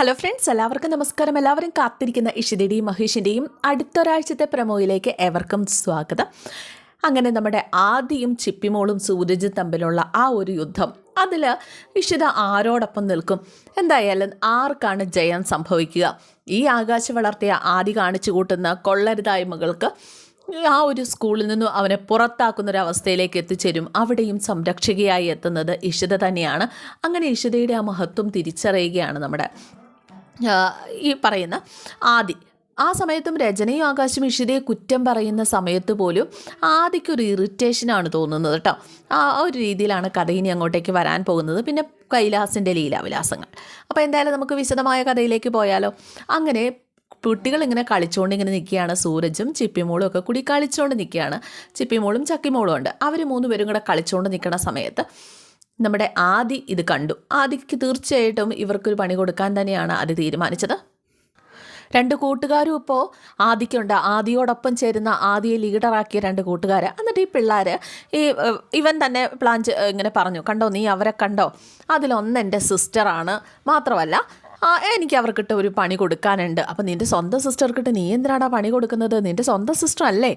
Hello friends എല്ലാവർക്കും നമസ്കാരം. എല്ലാവരും കാത്തിരിക്കുന്ന ഇഷിതയുടെയും മഹേഷിന്റെയും അടുത്തൊരാഴ്ചത്തെ പ്രമോയിലേക്ക് എവർക്കും സ്വാഗതം. അങ്ങനെ നമ്മുടെ ആദ്യം ചിപ്പിമോളും സൂരജും തമ്മിലുള്ള ആ ഒരു യുദ്ധം അതിൽ ഇഷിത ആരോടൊപ്പം നിൽക്കും? എന്തായാലും ആർക്കാണ് ജയം സംഭവിക്കുക? ഈ ആകാശ വളർത്തിയ ആദി കാണിച്ചു കൂട്ടുന്ന കൊള്ളരുതായ്മകൾക്ക് ആ ഒരു സ്കൂളിൽ നിന്നും അവനെ പുറത്താക്കുന്നൊരവസ്ഥയിലേക്ക് എത്തിച്ചേരും. അവിടെയും സംരക്ഷകയായി എത്തുന്നത് ഇഷിത തന്നെയാണ്. അങ്ങനെ ഇഷിതയുടെ ആ മഹത്വം തിരിച്ചറിയുകയാണ് നമ്മുടെ ഈ പറയുന്ന ആദി. ആ സമയത്തും രചനയും ആകാശം ഇഷിതയെ കുറ്റം പറയുന്ന സമയത്ത് പോലും ആദിക്കൊരു ഇറിറ്റേഷനാണ് തോന്നുന്നത് കേട്ടോ ആ ഒരു രീതിയിലാണ് കഥ ഇനി അങ്ങോട്ടേക്ക് വരാൻ പോകുന്നത്. പിന്നെ കൈലാസിന്റെ ലീലാവിലാസങ്ങൾ. അപ്പോൾ എന്തായാലും നമുക്ക് വിശദമായ കഥയിലേക്ക് പോയാലോ? അങ്ങനെ കുട്ടികൾ ഇങ്ങനെ കളിച്ചുകൊണ്ട് ഇങ്ങനെ നിൽക്കുകയാണ്. സൂരജും ചിപ്പിമോളും ഒക്കെ കൂടി കളിച്ചുകൊണ്ട് നിൽക്കുകയാണ്. ചിപ്പിമോളും ചക്കിമോളും ഉണ്ട്. അവർ മൂന്ന് പേരും കൂടെ കളിച്ചുകൊണ്ട് നിൽക്കുന്ന സമയത്ത് നമ്മുടെ ആദി ഇത് കണ്ടു. ആദിക്ക് തീർച്ചയായിട്ടും ഇവർക്കൊരു പണി കൊടുക്കാൻ തന്നെയാണ് ആദ്യ തീരുമാനിച്ചത്. രണ്ട് കൂട്ടുകാരും ഇപ്പോൾ ആദിക്കുണ്ട്. ആദിയോടൊപ്പം ചേരുന്ന ആദിയെ ലീഡറാക്കിയ രണ്ട് കൂട്ടുകാർ എന്നിട്ട് ഈ പിള്ളേർ ഈ ഇവൻ തന്നെ പ്ലാൻ ഇങ്ങനെ പറഞ്ഞു. കണ്ടോ നീ അവരെ കണ്ടോ? അതിലൊന്ന് എന്റെ സിസ്റ്ററാണ്. മാത്രമല്ല എനിക്ക് അവർക്കിട്ട് ഒരു പണി കൊടുക്കാനുണ്ട്. അപ്പം നിന്റെ സ്വന്തം സിസ്റ്റർക്കിട്ട് നീ എന്തിനാടാ പണി കൊടുക്കുന്നത്? നിന്റെ സ്വന്തം സിസ്റ്റർ അല്ലേ?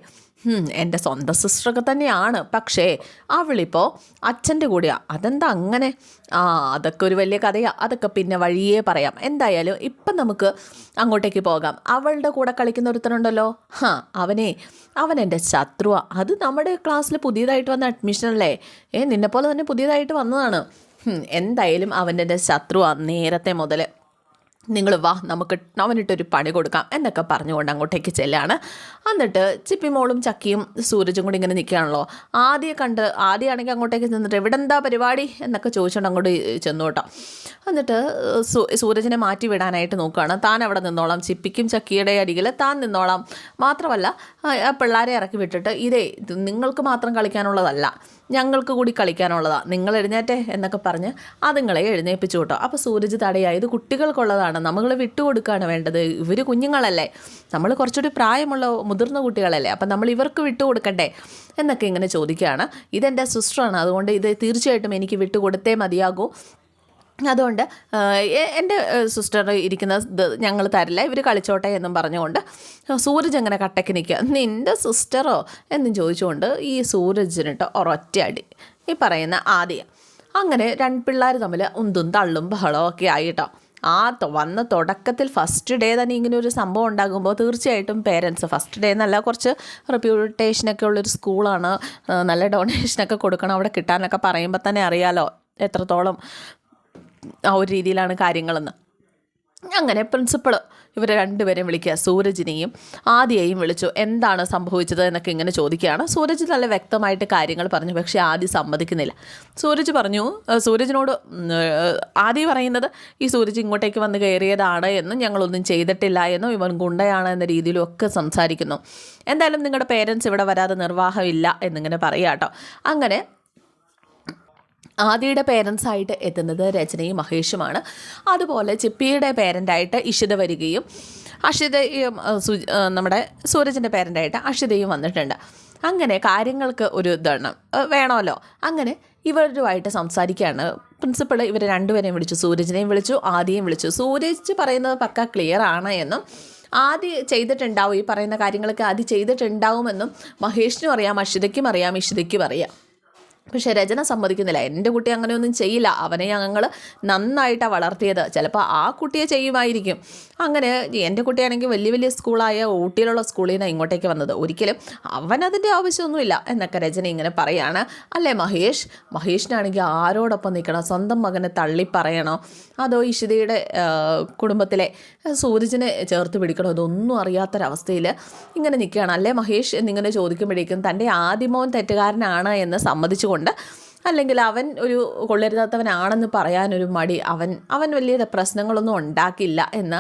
എന്റെ സ്വന്തം സിസ്റ്ററൊക്കെ തന്നെയാണ്. പക്ഷേ അവളിപ്പോൾ അച്ഛന്റെ കൂടെയാണ് അതെന്താ അങ്ങനെ? ആ അതൊക്കെ ഒരു വലിയ കഥയാണ് അതൊക്കെ പിന്നെ വഴിയേ പറയാം. എന്തായാലും ഇപ്പം നമുക്ക് അങ്ങോട്ടേക്ക് പോകാം. അവളുടെ കൂടെ കളിക്കുന്ന ഒരുത്തനുണ്ടല്ലോ. ഹാ അവനെ. അവൻ എന്റെ ശത്രുവാ. അത് നമ്മുടെ ക്ലാസ്സിൽ പുതിയതായിട്ട് വന്ന അഡ്മിഷനല്ലേ ഏ നിന്നെപ്പോലെ തന്നെ പുതിയതായിട്ട് വന്നതാണ്. എന്തായാലും അവന്റെ ശത്രുവാ നേരത്തെ മുതൽ നിങ്ങൾ വാ നമുക്ക് അവനിട്ടൊരു പണി കൊടുക്കാം എന്നൊക്കെ പറഞ്ഞുകൊണ്ട് അങ്ങോട്ടേക്ക് ചെല്ലാണ്. എന്നിട്ട് ചിപ്പിമോളും ചക്കിയും സൂരജും കൂടി ഇങ്ങനെ നിൽക്കുകയാണല്ലോ. ആദ്യം കണ്ട് ആദ്യമാണെങ്കിൽ അങ്ങോട്ടേക്ക് ചെന്നിട്ട് എവിടെ എന്താ പരിപാടി? എന്നൊക്കെ ചോദിച്ചുകൊണ്ട് അങ്ങോട്ട് ചെന്നു കേട്ടോ. എന്നിട്ട് സൂരജിനെ മാറ്റി വിടാനായിട്ട് നോക്കുകയാണ്. താൻ അവിടെ നിന്നോളാം ചിപ്പിക്കും ചക്കിയുടെ അരികിൽ താൻ നിന്നോളാം. മാത്രമല്ല പിള്ളേരെ ഇറക്കി വിട്ടിട്ട് ഇത് നിങ്ങൾക്ക് മാത്രം കളിക്കാനുള്ളതല്ല. ഞങ്ങൾക്ക് കൂടി കളിക്കാനുള്ളതാണ് നിങ്ങൾ എഴുന്നേറ്റേ എന്നൊക്കെ പറഞ്ഞ് അതുങ്ങളെ എഴുന്നേൽപ്പിച്ചു കേട്ടോ അപ്പോൾ സൂരജ് തടയായി ഇത് കുട്ടികൾക്കുള്ളതാണ്. നമ്മൾ വിട്ടുകൊടുക്കുകയാണ് വേണ്ടത്. ഇവർ കുഞ്ഞുങ്ങളല്ലേ. നമ്മൾ കുറച്ചുകൂടി പ്രായമുള്ള മുതിർന്ന കുട്ടികളല്ലേ. അപ്പം നമ്മൾ ഇവർക്ക് വിട്ടുകൊടുക്കണ്ടേ എന്നൊക്കെ ഇങ്ങനെ ചോദിക്കുകയാണ്. ഇതെന്റെ സിസ്റ്ററാണ്. അതുകൊണ്ട് ഇത് തീർച്ചയായിട്ടും എനിക്ക് വിട്ടുകൊടുത്തേ മതിയാകൂ. അതുകൊണ്ട് എന്റെ സിസ്റ്റർ ഇരിക്കുന്ന ഞങ്ങൾ തരില്ല ഇവർ കളിച്ചോട്ടെ എന്നും പറഞ്ഞുകൊണ്ട് സൂരജ് അങ്ങനെ കട്ടയ്ക്ക് നിൽക്കുക? നിന്റെ സിസ്റ്ററോ എന്നും ചോദിച്ചുകൊണ്ട് ഈ സൂരജിനിട്ട് ഒരൊറ്റ അടി ഈ പറയുന്ന ആദ്യം. അങ്ങനെ രണ്ട് പിള്ളേർ തമ്മിൽ ഉന്തും തള്ളും ബഹളവും ഒക്കെ ആയിട്ടോ. ആ വന്ന തുടക്കത്തിൽ ഫസ്റ്റ് ഡേ തന്നെ ഇങ്ങനെ ഒരു സംഭവം ഉണ്ടാകുമ്പോൾ തീർച്ചയായിട്ടും പേരൻസ് ഫസ്റ്റ് ഡേ എന്നല്ല കുറച്ച് റെപ്യൂട്ടേഷനൊക്കെ ഉള്ളൊരു സ്കൂളാണ് നല്ല ഡൊണേഷനൊക്കെ കൊടുക്കണം അവിടെ കിട്ടാനൊക്കെ പറയുമ്പോൾ തന്നെ അറിയാലോ എത്രത്തോളം ആ ഒരു രീതിയിലാണ് കാര്യങ്ങളെന്ന്. അങ്ങനെ പ്രിൻസിപ്പൾ ഇവരെ രണ്ടുപേരെയും വിളിക്കുക. സൂരജിനെയും ആദിയെയും വിളിച്ചു. എന്താണ് സംഭവിച്ചത് എന്നൊക്കെ ഇങ്ങനെ ചോദിക്കുകയാണ്. സൂരജ് നല്ല വ്യക്തമായിട്ട് കാര്യങ്ങൾ പറഞ്ഞു പക്ഷേ ആദി സമ്മതിക്കുന്നില്ല. സൂരജ് പറഞ്ഞു സൂരജിനോട് ആദ്യ ആദി പറയുന്നത് ഈ സൂരജ് ഇങ്ങോട്ടേക്ക് വന്ന് കയറിയതാണ് എന്നും ഞങ്ങളൊന്നും ചെയ്തിട്ടില്ല എന്നും ഇവൻ ഗുണ്ടയാണ് എന്ന രീതിയിലും ഒക്കെ സംസാരിക്കുന്നു. എന്തായാലും നിങ്ങളുടെ പേരൻസ് ഇവിടെ വരാതെ നിർവാഹമില്ല എന്നിങ്ങനെ പറയാം കേട്ടോ അങ്ങനെ ആദിയുടെ പേരൻസ് ആയിട്ട് എത്തുന്നത് രചനയും മഹേഷുമാണ്. അതുപോലെ ചിപ്പിയുടെ പേരന്റായിട്ട് ഇഷിത വരികയും അക്ഷിതയും നമ്മുടെ സൂരജിന്റെ പേരന്റായിട്ട് അഷിതയും വന്നിട്ടുണ്ട്. അങ്ങനെ കാര്യങ്ങൾക്ക് ഒരു ഇതാണ്. വേണമല്ലോ. അങ്ങനെ ഇവരുമായിട്ട് സംസാരിക്കുകയാണ്. പ്രിൻസിപ്പൾ ഇവർ രണ്ടുപേരെയും വിളിച്ചു സൂരജിനെയും വിളിച്ചു ആദിയെയും വിളിച്ചു. സൂരജ് പറയുന്നത് പക്ക ക്ലിയർ ആണ് എന്നും ആദ്യം ചെയ്തിട്ടുണ്ടാവും ഈ പറയുന്ന കാര്യങ്ങളൊക്കെ ആദ്യം ചെയ്തിട്ടുണ്ടാവുമെന്നും മഹേഷിനും അറിയാം അഷിതയ്ക്കും അറിയാം ഇഷിതയ്ക്കും അറിയാം. പക്ഷേ രചന സമ്മതിക്കുന്നില്ല. എന്റെ കുട്ടി അങ്ങനെയൊന്നും ചെയ്യില്ല. അവനെ ഞങ്ങൾ നന്നായിട്ടാണ് വളർത്തിയത്. ചിലപ്പോൾ ആ കുട്ടിയെ ചെയ്യുമായിരിക്കും. അങ്ങനെ എന്റെ കുട്ടിയാണെങ്കിൽ വലിയ വലിയ സ്കൂളായ ഊട്ടിയിലുള്ള സ്കൂളിൽ നിന്നാണ് ഇങ്ങോട്ടേക്ക് വന്നത്. ഒരിക്കലും അവനതിന്റെ ആവശ്യമൊന്നുമില്ല എന്നൊക്കെ രചന ഇങ്ങനെ പറയാണ്. അല്ലേ മഹേഷ്? മഹേഷിനാണെങ്കിൽ ആരോടൊപ്പം നിൽക്കണം സ്വന്തം മകനെ തള്ളി പറയണോ? അതോ ഇഷിതയുടെ കുടുംബത്തിലെ സൂരജിനെ ചേർത്ത് പിടിക്കണോ? ഇതൊന്നും അറിയാത്തൊരവസ്ഥയിൽ ഇങ്ങനെ നിൽക്കുകയാണ് അല്ലേ മഹേഷ്? എന്നിങ്ങനെ ചോദിക്കുമ്പോഴേക്കും തന്റെ ആദിമോൻ തെറ്റുകാരനാണ് എന്ന് സമ്മതിച്ചുകൊണ്ട് അല്ലെങ്കിൽ അവൻ ഒരു കൊള്ളരുതാത്തവനാണെന്ന് പറയാനൊരു മടി അവൻ അവൻ വലിയ പ്രശ്നങ്ങളൊന്നും ഉണ്ടാക്കില്ല എന്ന്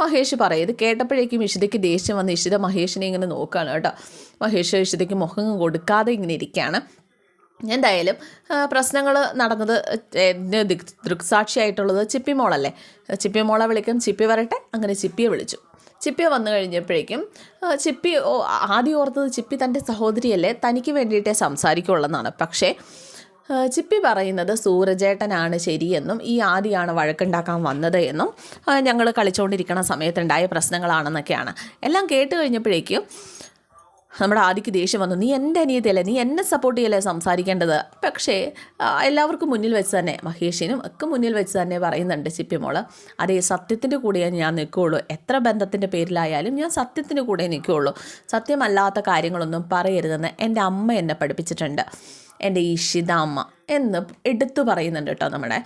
മഹേഷ് പറയും. ഇത് കേട്ടപ്പോഴേക്കും ഇഷിതയ്ക്ക് ദേഷ്യം വന്ന് ഇഷിത മഹേഷിനെ ഇങ്ങനെ നോക്കുകയാണ് കേട്ടോ. മഹേഷ് ഇഷിതയ്ക്ക് മുഖം കൊടുക്കാതെ ഇങ്ങനെ ഇരിക്കുകയാണ്. എന്തായാലും പ്രശ്നങ്ങൾ നടന്നത് ദൃക്സാക്ഷിയായിട്ടുള്ളത് ചിപ്പി മോളല്ലേ ചിപ്പി മോളെ വിളിക്കും ചിപ്പി വരട്ടെ അങ്ങനെ ചിപ്പിയെ വിളിച്ചു. ചിപ്പി വന്നു കഴിഞ്ഞപ്പോഴേക്കും ചിപ്പി ആദ്യം ഓർത്തത് ചിപ്പി തന്റെ സഹോദരിയല്ലേ തനിക്ക് വേണ്ടിയിട്ടേ സംസാരിക്കുള്ളെന്നാണ്. പക്ഷേ ചിപ്പി പറയുന്നത് സൂരജേട്ടനാണ് ശരിയെന്നും ഈ ആദിയാണ് വഴക്കുണ്ടാക്കാൻ വന്നത് എന്നും ഞങ്ങൾ കളിച്ചുകൊണ്ടിരിക്കുന്ന സമയത്തുണ്ടായ പ്രശ്നങ്ങളാണെന്നൊക്കെയാണ്. എല്ലാം കേട്ട് കഴിഞ്ഞപ്പോഴേക്കും നമ്മുടെ ആദിക്ക് ദേഷ്യം വന്നു. നീ എന്റെ അനിയത്തിയല്ലേ? നീ എന്നെ സപ്പോർട്ട് ചെയ്യല്ലേ സംസാരിക്കേണ്ടത്? പക്ഷേ എല്ലാവർക്കും മുന്നിൽ വെച്ച് തന്നെ മഹേഷിനും ഒക്കെ മുന്നിൽ വെച്ച് തന്നെ പറയുന്നുണ്ട് ചിപ്പിമോൾ അതേ സത്യത്തിന്റെ കൂടെ ഞാൻ നിൽക്കുകയുള്ളൂ. എത്ര ബന്ധത്തിന്റെ പേരിലായാലും ഞാൻ സത്യത്തിന്റെ കൂടെ നിൽക്കുകയുള്ളൂ. സത്യമല്ലാത്ത കാര്യങ്ങളൊന്നും പറയരുതെന്ന് എന്റെ അമ്മ എന്നെ പഠിപ്പിച്ചിട്ടുണ്ട്. എന്റെ ഇഷിത അമ്മ എന്ന് എടുത്തു പറയുന്നുണ്ട് കേട്ടോ നമ്മുടെ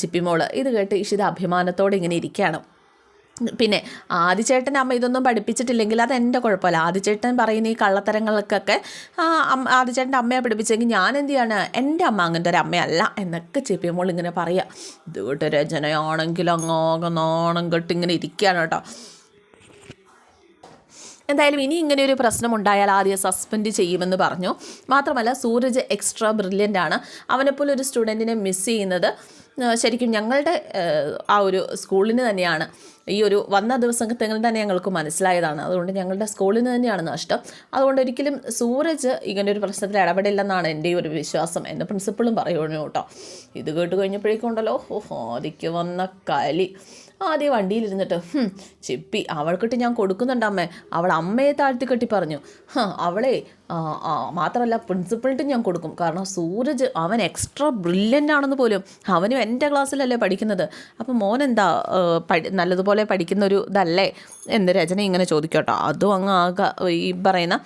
ചിപ്പിമോൾ ഇത് കേട്ട് ഇഷിത അഭിമാനത്തോടെ ഇങ്ങനെ ഇരിക്കുകയാണ്. പിന്നെ ആദിചേട്ടൻ അമ്മ ഇതൊന്നും പഠിപ്പിച്ചിട്ടില്ലെങ്കിൽ അത് എന്റെ കുഴപ്പമില്ല. ആദിചേട്ടൻ പറയുന്ന ഈ കള്ളത്തരങ്ങൾക്കൊക്കെ ആദിചേട്ടന്റെ അമ്മയെ പഠിപ്പിച്ചെങ്കിൽ ഞാൻ എന്ത് ചെയ്യാണ്? എന്റെ അമ്മ അങ്ങനത്തെ ഒരു അമ്മയല്ല എന്നൊക്കെ ചെപ്പിയുമ്പോൾ ഇങ്ങനെ പറയാം. ഇത് കേട്ട് രചനയാണെങ്കിൽ അങ്ങാകെ നാണം കെട്ട് ഇങ്ങനെ ഇരിക്കുകയാണ് കേട്ടോ. എന്തായാലും ഇനി ഇങ്ങനെ ഒരു പ്രശ്നം ഉണ്ടായാൽ ആദ്യം സസ്പെൻഡ് ചെയ്യുമെന്ന് പറഞ്ഞു. മാത്രമല്ല സൂരജ് എക്സ്ട്രാ ബ്രില്യന്റ് ആണ്. അവനെപ്പോലെ ഒരു സ്റ്റുഡന്റിനെ മിസ് ചെയ്യുന്നത് ശരിക്കും ഞങ്ങളുടെ ആ ഒരു സ്കൂളിന് തന്നെയാണ്. ഈ ഒരു വന്ന ദിവസങ്ങൾ തന്നെ ഞങ്ങൾക്ക് മനസ്സിലായതാണ്. അതുകൊണ്ട് ഞങ്ങളുടെ സ്കൂളിന് തന്നെയാണ് നഷ്ടം. അതുകൊണ്ട് ഒരിക്കലും സൂരജ് ഇങ്ങനെ ഒരു പ്രശ്നത്തിൽ ഇടപെടില്ലെന്നാണ് എന്റെ ഒരു വിശ്വാസം. എന്റെ പ്രിൻസിപ്പളും പറയുന്നു കേട്ടോ. ഇത് കേട്ട് കഴിഞ്ഞപ്പോഴേക്കുണ്ടല്ലോ. ഓഹോ അതിക്ക് വന്ന കലി. ആദ്യം വണ്ടിയിലിരുന്നിട്ട് "ഹും, ചിപ്പി അവൾക്കിട്ട് ഞാൻ കൊടുക്കുന്നുണ്ട് അമ്മേ. അവൾ അമ്മയെ താഴ്ത്തി കെട്ടി പറഞ്ഞു "ഹ, അവളെ മാത്രമല്ല പ്രിൻസിപ്പളിട്ട് ഞാൻ കൊടുക്കും. കാരണം സൂരജ് അവൻ എക്സ്ട്രാ ബ്രില്യന്റ് ആണെന്ന് പോലും അവനും എന്റെ ക്ലാസ്സിലല്ലേ പഠിക്കുന്നത്. അപ്പം മോൻ എന്താ ആ, നല്ലതുപോലെ പഠിക്കുന്ന ഒരു ഇതല്ലേ എന്ന് രചന ഇങ്ങനെ ചോദിക്കട്ടോ. അതും അങ്ങ് ആകെ ഈ പറയുന്ന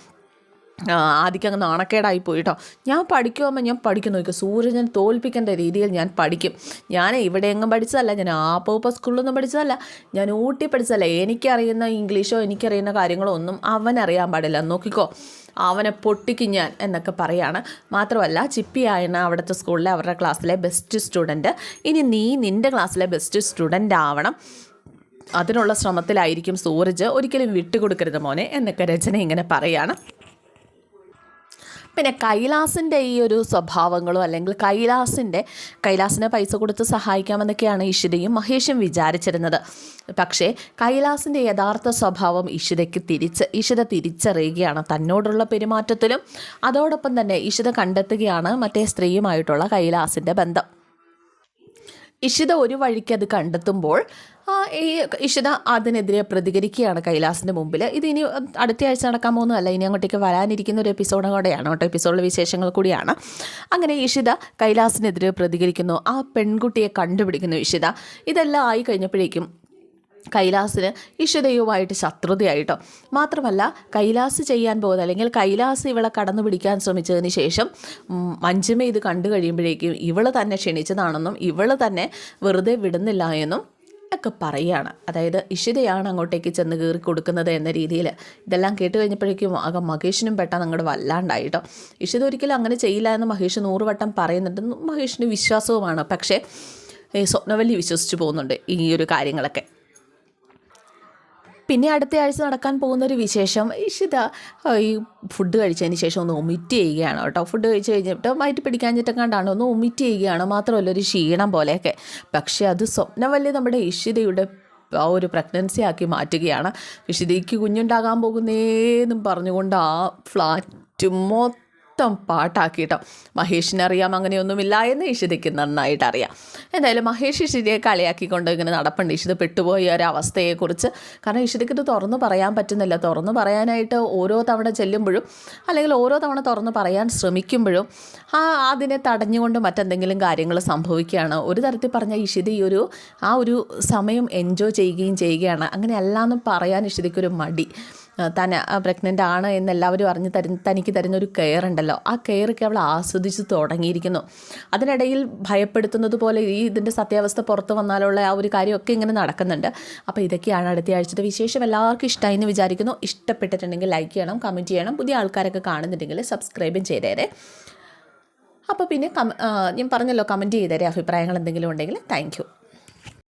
ആദ്യം അങ്ങ് നാണക്കേടായി പോയിട്ടോ. ഞാൻ പഠിക്കുമ്പോൾ ഞാൻ പഠിക്കും നോക്കുക സൂര്യനെ തോൽപ്പിക്കേണ്ട രീതിയിൽ ഞാൻ പഠിക്കും. ഞാൻ ഇവിടെ എങ്ങും പഠിച്ചതല്ല. ഞാൻ ആപ്പോപ്പ സ്കൂളിലൊന്നും പഠിച്ചതല്ല. ഞാൻ ഊട്ടി പഠിച്ചതല്ല. എനിക്കറിയുന്ന ഇംഗ്ലീഷോ എനിക്കറിയുന്ന കാര്യങ്ങളോ ഒന്നും അവനറിയാൻ പാടില്ല. നോക്കിക്കോ അവനെ പൊട്ടിക്കും ഞാൻ എന്നൊക്കെ പറയാണ്. മാത്രമല്ല ചിപ്പിയാണ് അവിടുത്തെ സ്കൂളിലെ അവരുടെ ക്ലാസ്സിലെ ബെസ്റ്റ് സ്റ്റുഡന്റ് ഇനി നീ നിന്റെ ക്ലാസ്സിലെ ബെസ്റ്റ് സ്റ്റുഡന്റ് ആവണം. അതിനുള്ള ശ്രമത്തിലായിരിക്കും സൂരജ്. ഒരിക്കലും വിട്ടുകൊടുക്കരുത് മോനെ എന്നൊക്കെ രചന ഇങ്ങനെ പറയാണ്. പിന്നെ കൈലാസിന്റെ ഈ ഒരു സ്വഭാവങ്ങളും അല്ലെങ്കിൽ കൈലാസിന്റെ കൈലാസിനെ പൈസ കൊടുത്ത് സഹായിക്കാമെന്നൊക്കെയാണ് ഇഷിതയും മഹേഷും വിചാരിച്ചിരുന്നത്. പക്ഷേ കൈലാസിന്റെ യഥാർത്ഥ സ്വഭാവം ഇഷിതയ്ക്ക് തിരിച്ച് ഇഷിത തിരിച്ചറിയുകയാണ് തന്നോടുള്ള പെരുമാറ്റത്തിലും. അതോടൊപ്പം തന്നെ ഇഷിത കണ്ടെത്തുകയാണ് മറ്റേ സ്ത്രീയുമായിട്ടുള്ള കൈലാസിന്റെ ബന്ധം. ഇഷിത ഒരു വഴിക്ക് അത് കണ്ടെത്തുമ്പോൾ ഈ ഇഷിത അതിനെതിരെ പ്രതികരിക്കുകയാണ് കൈലാസിന്റെ മുമ്പിൽ. ഇത് ഇനി അടുത്ത ആഴ്ച നടക്കാൻ പോകുന്നതല്ല ഇനി അങ്ങോട്ടേക്ക് വരാനിരിക്കുന്ന ഒരു എപ്പിസോഡ് കൂടെയാണ് കേട്ടോ. എപ്പിസോഡിലെ വിശേഷങ്ങൾ കൂടിയാണ്. അങ്ങനെ ഇഷിത കൈലാസിനെതിരെ പ്രതികരിക്കുന്നു. ആ പെൺകുട്ടിയെ കണ്ടുപിടിക്കുന്നു ഇഷിത. ഇതെല്ലാം ആയി കഴിഞ്ഞപ്പോഴേക്കും കൈലാസിന് ഇഷിതയുമായിട്ട് ശത്രുതയായിട്ടോ മാത്രമല്ല കൈലാസ് ചെയ്യാൻ പോകുന്നത് അല്ലെങ്കിൽ കൈലാസ് ഇവളെ കടന്നു പിടിക്കാൻ ശ്രമിച്ചതിന് ശേഷം മഞ്ജുമ ഇത് കണ്ടു കഴിയുമ്പോഴേക്കും ഇവൾ തന്നെ ക്ഷണിച്ചതാണെന്നും ഇവൾ തന്നെ വെറുതെ വിടുന്നില്ല എന്നും ഒക്കെ പറയുകയാണ് അതായത് ഇഷിതയാണ് അങ്ങോട്ടേക്ക് ചെന്ന് കയറി കൊടുക്കുന്നത് എന്ന രീതിയിൽ ഇതെല്ലാം കേട്ട് കഴിഞ്ഞപ്പോഴേക്കും ആകെ മഹേഷിനും പെട്ടെന്ന് അങ്ങോട്ട് വല്ലാണ്ടായിട്ടോ ഇഷിത ഒരിക്കലും അങ്ങനെ ചെയ്യില്ല എന്ന് മഹേഷ് നൂറുവട്ടം പറയുന്നുണ്ട്. മഹേഷിന് വിശ്വാസവുമാണ്. പക്ഷേ സ്വപ്നവല്ലി വിശ്വസിച്ച് പോകുന്നുണ്ട് ഈ ഒരു കാര്യങ്ങളൊക്കെ. പിന്നെ അടുത്ത ആഴ്ച നടക്കാൻ പോകുന്ന ഒരു വിശേഷം. ഇഷിത ഈ ഫുഡ് കഴിച്ചതിന് ശേഷം ഒന്ന് ഒമിറ്റ് ചെയ്യുകയാണ് കേട്ടോ. ഫുഡ് കഴിച്ച് കഴിഞ്ഞിട്ട് വയറ്റ് കണ്ടാണ് ഒന്ന് ഒമിറ്റ് ചെയ്യുകയാണ്. മാത്രമല്ല ഒരു ക്ഷീണം പോലെയൊക്കെ. പക്ഷേ അത് സ്വപ്നവല്ലി നമ്മുടെ ഇഷിതയുടെ ആ ഒരു പ്രഗ്നൻസി ആക്കി മാറ്റുകയാണ്. ഇഷിതയ്ക്ക് കുഞ്ഞുണ്ടാകാൻ പോകുന്നേന്നും പറഞ്ഞുകൊണ്ട് ആ ഫ്ലാറ്റ് മൊത്തം പാട്ടാക്കിട്ടോ മഹേഷിന് അറിയാം അങ്ങനെയൊന്നുമില്ല എന്ന് ഇഷിതയ്ക്ക് നന്നായിട്ട് അറിയാം. എന്തായാലും മഹേഷ് ഇഷിതയെ കളിയാക്കിക്കൊണ്ട് ഇങ്ങനെ നടപ്പുണ്ട്. ഇഷിത പെട്ടുപോയ ഒരു അവസ്ഥയെക്കുറിച്ച് കാരണം ഇഷിതയ്ക്ക് ഇത് തുറന്നു പറയാൻ പറ്റുന്നില്ല. തുറന്നു പറയാനായിട്ട് ഓരോ തവണ ചെല്ലുമ്പോഴും അല്ലെങ്കിൽ ഓരോ തവണ തുറന്നു പറയാൻ ശ്രമിക്കുമ്പോഴും ആ അതിനെ തടഞ്ഞുകൊണ്ട് മറ്റെന്തെങ്കിലും കാര്യങ്ങൾ സംഭവിക്കുകയാണ്. ഒരു തരത്തിൽ പറഞ്ഞാൽ ഇഷിത ഈ ഒരു ആ ഒരു സമയം എൻജോയ് ചെയ്യുകയും ചെയ്യുകയാണ്. അങ്ങനെയല്ല എന്ന് പറയാൻ ഇഷിതയ്ക്കൊരു മടി. താൻ പ്രഗ്നന്റ് ആണ് എന്ന് എല്ലാവരും അറിഞ്ഞ് തരുന്ന തനിക്ക് തരുന്നൊരു കെയർ ഉണ്ടല്ലോ. ആ കെയറൊക്കെ അവൾ ആസ്വദിച്ച് തുടങ്ങിയിരിക്കുന്നു. അതിനിടയിൽ ഭയപ്പെടുത്തുന്നത് പോലെ ഈ ഇതിന്റെ സത്യാവസ്ഥ പുറത്ത് വന്നാലുള്ള ആ ഒരു കാര്യമൊക്കെ ഇങ്ങനെ നടക്കുന്നുണ്ട്. അപ്പോൾ ഇതൊക്കെയാണ് അടുത്ത ആഴ്ചത്തെ വിശേഷം. എല്ലാവർക്കും ഇഷ്ടമായി എന്ന് വിചാരിക്കുന്നു. ഇഷ്ടപ്പെട്ടിട്ടുണ്ടെങ്കിൽ ലൈക്ക് ചെയ്യണം കമന്റ് ചെയ്യണം. പുതിയ ആൾക്കാരൊക്കെ കാണുന്നുണ്ടെങ്കിൽ സബ്സ്ക്രൈബും ചെയ്തേരെ. അപ്പോൾ പിന്നെ ഞാൻ പറഞ്ഞല്ലോ കമന്റ് ചെയ്തേരെ. അഭിപ്രായങ്ങൾ എന്തെങ്കിലും ഉണ്ടെങ്കിൽ. താങ്ക്